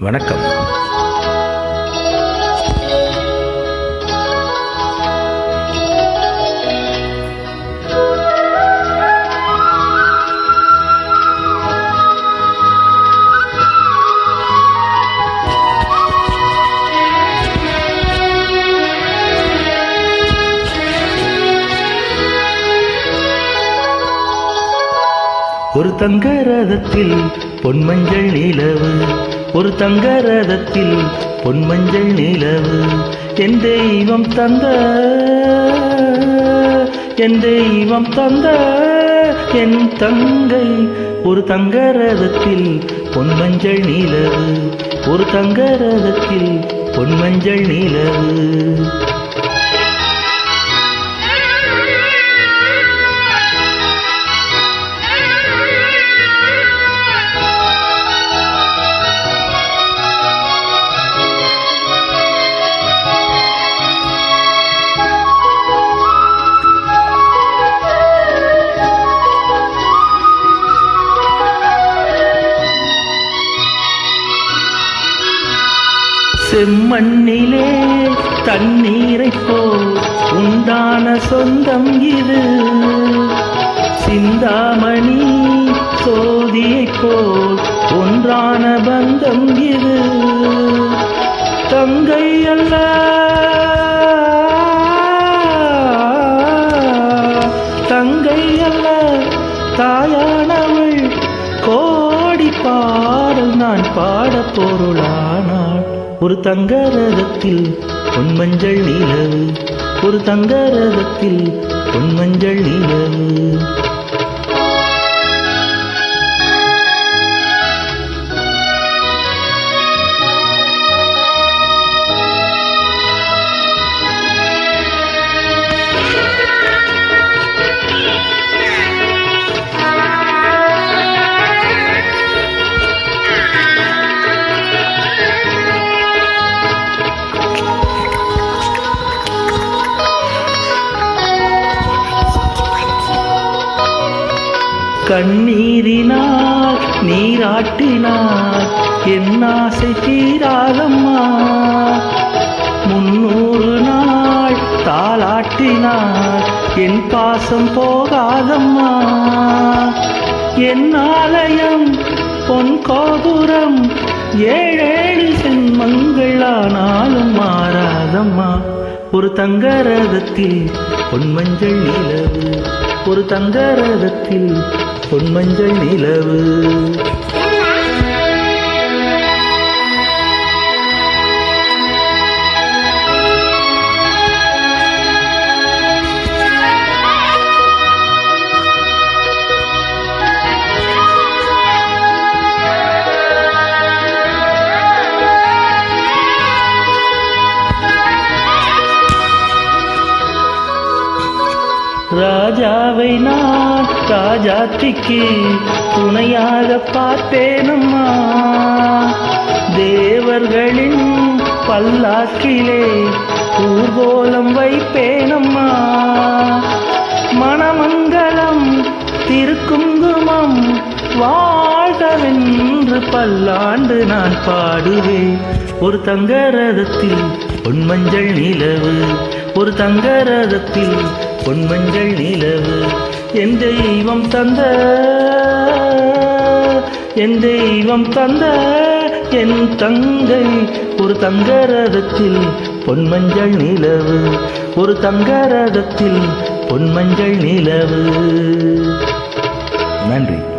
வணக்கம். ஒரு தங்க ரதத்தில் பொன்மஞ்சள் நிலவு. ஒரு தங்க ரதத்தில் பொன்மஞ்சள் நிலவு. என் தெய்வம் தந்த என் தெய்வம் தந்த என் தங்கை. ஒரு தங்க ரதத்தில் பொன்மஞ்சள் நிலவு. ஒரு தங்க ரதத்தில் பொன்மஞ்சள் நிலவு. செம்மண்ணிலே தண்ணீரை போல் உண்டான சொந்தம் இது. சிந்தாமணி சோதியை போல் ஒன்றான பந்தம் இது. தங்கை அல்ல. தங்கை அல்ல. தாயானவள் கோடி பாடல் நான் பாட பொருள். ஒரு தங்க ரதத்தில் பொன்மஞ்சள் நிலவு. ஒரு தங்க ரதத்தில் பொன்மஞ்சள் நிலவு. கண்ணீரினால் நீராட்டினார் என் ஆசை தீராதம்மா. முன்னூறு நாள் தாளாட்டினார் என் பாசம் போகாதம்மா. என் ஆலயம் பொன் கோபுரம் ஏழேழு சென்மங்களானாலும் மாறாதம்மா. ஒரு தங்க ரதத்தில் பொன்மஞ்சள் நிலவு ஒரு தங்க ரதத்தில் பொன்மஞ்சள் நிலவு. ராஜாவை நான் ராஜாத்திக்கு துணையாக பார்த்தேனம்மா. தேவர்களின் பல்லாக்கிலே ஊர்கோலம் வைப்பேனம்மா. மணமங்கலம் திருக்குங்குமம் வாழ்கவென்று பல்லாண்டு நான் பாடுவேன். ஒரு தங்க ரதத்தில் பொன்மஞ்சள் நிலவு ஒரு தங்க ரதத்தில் பொன்மஞ்சள் நிலவு என் தெய்வம் தந்த என் தெய்வம் தந்த என் தங்கை. ஒரு தங்க ரதத்தில் பொன்மஞ்சள் நிலவு ஒரு தங்க ரதத்தில் பொன்மஞ்சள் நிலவு. நன்றி.